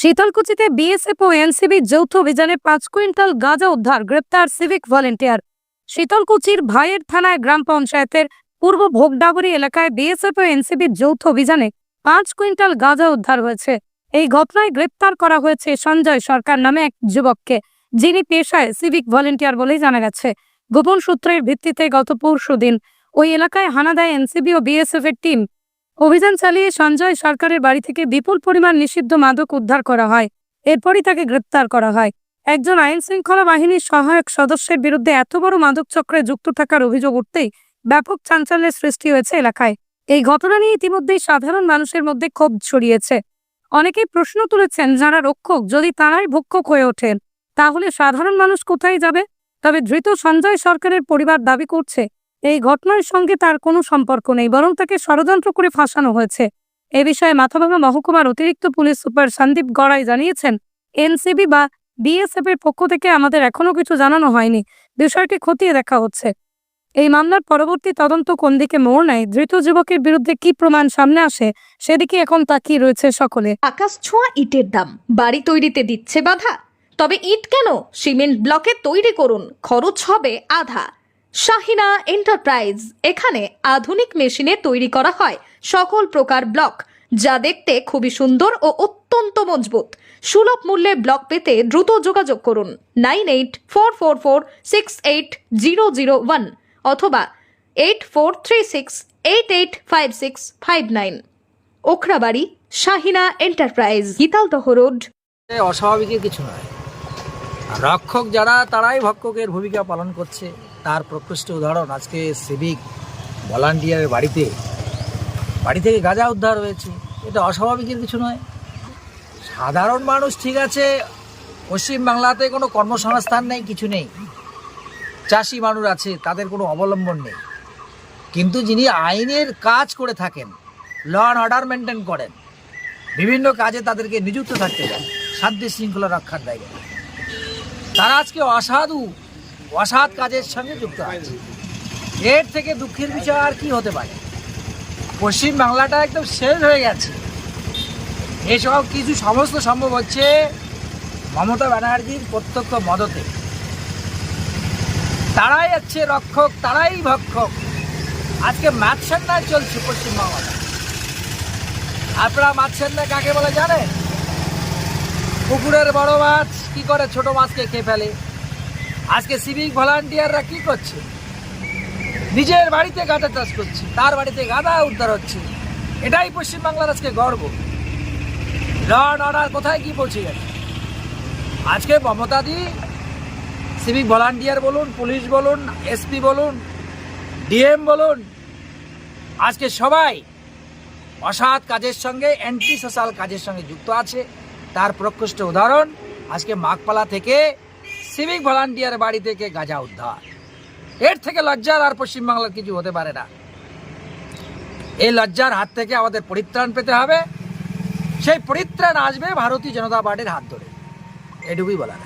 শীতলকুচিতে BSF ও NCB যৌথ অভিযানে পাঁচ কুইন্টাল গাঁজা উদ্ধার, গ্রেপ্তার সিভিক ভলেন্টিয়ার। শীতলকুচির ভাইয়ের থানায় গ্রাম পঞ্চায়েতের পূর্ব ভোগডাবরি এলাকায় বিএসএফ ও এনসিবির যৌথ অভিযানে পাঁচ কুইন্টাল গাঁজা উদ্ধার হয়েছে। এই ঘটনায় গ্রেপ্তার করা হয়েছে সঞ্জয় সরকার নামে এক যুবককে, যিনি পেশায় সিভিক ভলেন্টিয়ার বলেই জানা গেছে। গোপন সূত্রের ভিত্তিতে গত পরশু দিন ওই এলাকায় হানা দেয় এনসিবি ও বিএসএফ এর টিম অভিযান চালিয়ে সঞ্জয় সরকারের বাড়ি থেকে বিপুল পরিমাণ নিষিদ্ধ মাদক উদ্ধার করা হয়। এরপরই তাকে গ্রেপ্তার করা হয়। একজন আইন শৃঙ্খলা বাহিনীর সহায়ক সদস্যের বিরুদ্ধে এত বড় মাদক চক্রে যুক্ত থাকার অভিযোগ উঠতেই ব্যাপক চাঞ্চল্যের সৃষ্টি হয়েছে এলাকায়। এই ঘটনা নিয়ে ইতিমধ্যেই সাধারণ মানুষের মধ্যে ক্ষোভ ছড়িয়েছে। অনেকেই প্রশ্ন তুলেছেন, যারা রক্ষক, যদি তারাই ভক্ষক হয়ে ওঠেন, তাহলে সাধারণ মানুষ কোথায় যাবে? তবে ধৃত সঞ্জয় সরকারের পরিবার দাবি করছে এই ঘটনার সঙ্গে তার কোনো সম্পর্ক নেই, বরং তাকে ষড়যন্ত্র করে ফাঁসানো হয়েছে। এ বিষয়ে মাথাভাঙা মহকুমার অতিরিক্ত পুলিশ সুপার সন্দীপ গড়াই জানিয়েছেন, এনসিবি বা বিএসএফ এর পক্ষ থেকে আমাদের এখনও কিছু জানানো হয়নি, বিষয়টি খতিয়ে দেখা হচ্ছে। এই মামলার পরবর্তী তদন্ত কোন দিকে মোড় নেয়, ধৃত যুবকের বিরুদ্ধে কি প্রমাণ সামনে আসে, সেদিকে এখন তাকিয়ে রয়েছে সকলে। আকাশ ছোঁয়া ইটের দাম, বাড়ি তৈরিতে দিচ্ছে বাধা, তবে ইট কেন? সিমেন্ট ব্লকে তৈরি করুন, খরচ হবে আধা। শাহিনা এন্টারপ্রাইজ। এখানে আধুনিক মেশিনে তৈরি করা হয় সকল প্রকার ব্লক, যা দেখতে খুবই সুন্দর ও অত্যন্ত মজবুত। সুলভ মূল্যে ব্লক পেতে দ্রুত যোগাযোগ করুন nine eight four four four six eight zero zero one অথবা eight four three six eight eight five six five nine. Okhrabari, Shahina enterprise. Gitaldaha road. অস্বাভাবিকের কিছু নয়। রক্ষক যারা, তারাই ভক্ষকের ভূমিকা পালন করছে। তার প্রকৃষ্ট উদাহরণ, আজকে সিভিক ভলান্টিয়ারের বাড়িতে, বাড়ি থেকে গাঁজা উদ্ধার হয়েছে। এটা অস্বাভাবিকের কিছু নয়। সাধারণ মানুষ ঠিক আছে পশ্চিমবাংলাতে কোনো কর্মসংস্থান নেই, কিছু নেই। চাষি মানুষ আছে, তাদের কোনো অবলম্বন নেই। কিন্তু যিনি আইনের কাজ করে থাকেন ল অ্যান্ড অর্ডার মেনটেন করেন, বিভিন্ন কাজে তাদেরকে নিযুক্ত থাকতে হয় শান্তি শৃঙ্খলা রক্ষার দায়িত্ব। তারা আজকে অসাধু অসৎ কাজের সঙ্গে যুক্ত আছে। এর থেকে দুঃখের বিষয় আর কি হতে পারে? পশ্চিম বাংলাটা একদম শেষ হয়ে গেছে। এসব কিছু সমস্ত সম্ভব হচ্ছে মমতা ব্যানার্জির প্রত্যক্ষ মদতে। তারাই হচ্ছে রক্ষক, তারাই ভক্ষক। আজকে ম্যাথসেন্নায় চলছে পশ্চিমবাংলাটা আপনারা মাছ না কাকে বলে জানেন? পুকুরের বড় মাছ কি করে ছোট মাছকে খেয়ে ফেলে? আজকে সিভিক ভলান্টিয়াররা কি করছে? নিজের বাড়িতে গাঁদা চাষ করছে, তার বাড়িতে গাঁদা উদ্ধার হচ্ছে। এটাই পশ্চিমবাংলার আজকে গর্ব। ল অর্ডার কোথায় কি পৌঁছে গেছে? আজকে মমতাদি সিভিক ভলান্টিয়ার বলুন পুলিশ বলুন এসপি বলুন ডিএম বলুন, আজকে সবাই অসৎ কাজের সঙ্গে অ্যান্টি সোশ্যাল কাজের সঙ্গে যুক্ত আছে। তার প্রকৃষ্ট উদাহরণ, আজকে মাঘপালা থেকে সিভিক ভলান্টিয়ার বাড়ি থেকে গাঁজা উদ্ধার। এর থেকে লজ্জার আর পশ্চিমবাংলার কিছু হতে পারে না। এই লজ্জার হাত থেকে আমাদের পরিত্রাণ পেতে হবে। সেই পরিত্রাণ আসবে ভারতীয় জনতা পার্টির হাত ধরে। এটুকুই বলার